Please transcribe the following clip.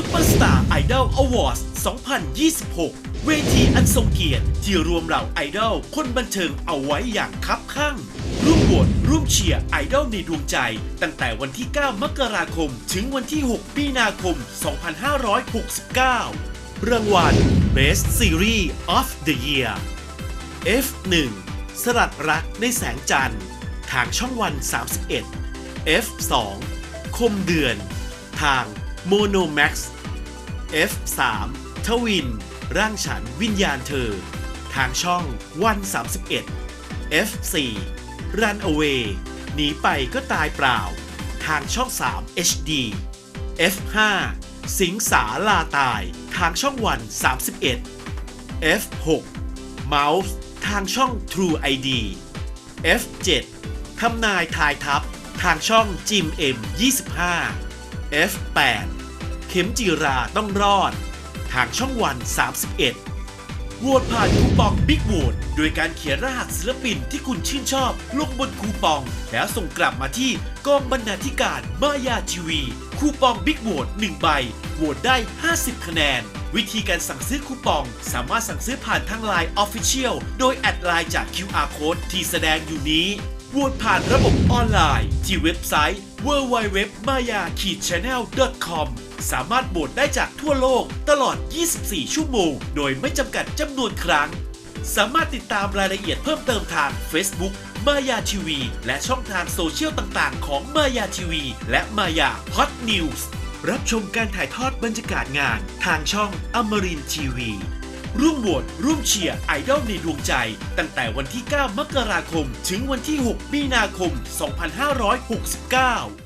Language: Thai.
ซุปเปอร์สตาร์ไอดอลอวอร์ด2026 เวทีอันทรงเกียรติที่รวมเหล่าไอดอลคนบันเทิงเอาไว้อย่างคับข้างร่วมโหวตร่วมเชียร์ไอดอลในดวงใจ ตั้งแต่วันที่ 9 มกราคม ถึงวันที่ 6 มีนาคม 2569 รางวัล Best Series of the Year F1 สลัดรักในแสงจันทร์ ทางช่องวัน 31 F2 คมเดือน ทาง Monomax F3 ทวิน ร่างฉันวิญญาณเธอ ทางช่องวัน 31 F4 Run Away หนีไปก็ตายเปล่า ทางช่อง 3 HD F5 สิงสาลาตาย ทางช่องวัน 31 F6 Mouse ทางช่อง True ID F7 ทำนายทายทัพทางช่อง Jim M 25 F8 เข็มจีราต้องรอด ทางช่องวัน 31โหวตผ่านคูปองบิ๊กโหวตโดยการเขียนรหัสศิลปินที่คุณชื่นชอบ ลงบนคูปอง แล้วส่งกลับมาที่กองบรรณาธิการมายาทีวี คูปองบิ๊กโหวต1ใบโหวตได้ 50 คะแนน วิธีการสั่งซื้อคูปอง สามารถสั่งซื้อผ่านทางไลน์ Official โดยแอดไลน์จาก QR Code ที่แสดงอยู่นี้ วตผ่านระบบออนไลน์ ที่เว็บไซต์ www.maya-channel.com สามารถโหวตได้จากทั่วโลกตลอด 24 ชั่วโมง โดยไม่จำกัดจำนวนครั้ง สามารถติดตามรายละเอียดเพิ่มเติมทาง Facebook มายาทีวีและช่องทางโซเชียลต่างๆ ของมายาทีวีและมายาฮอตนิวส์รับชมการถ่ายทอดบรรยากาศงานทางช่องอมรินทีวี ร่วมโหวตร่วมเชียร์ไอดอลในดวงใจ ตั้งแต่วันที่ 9 มกราคม ถึงวันที่ 6 มีนาคม 2569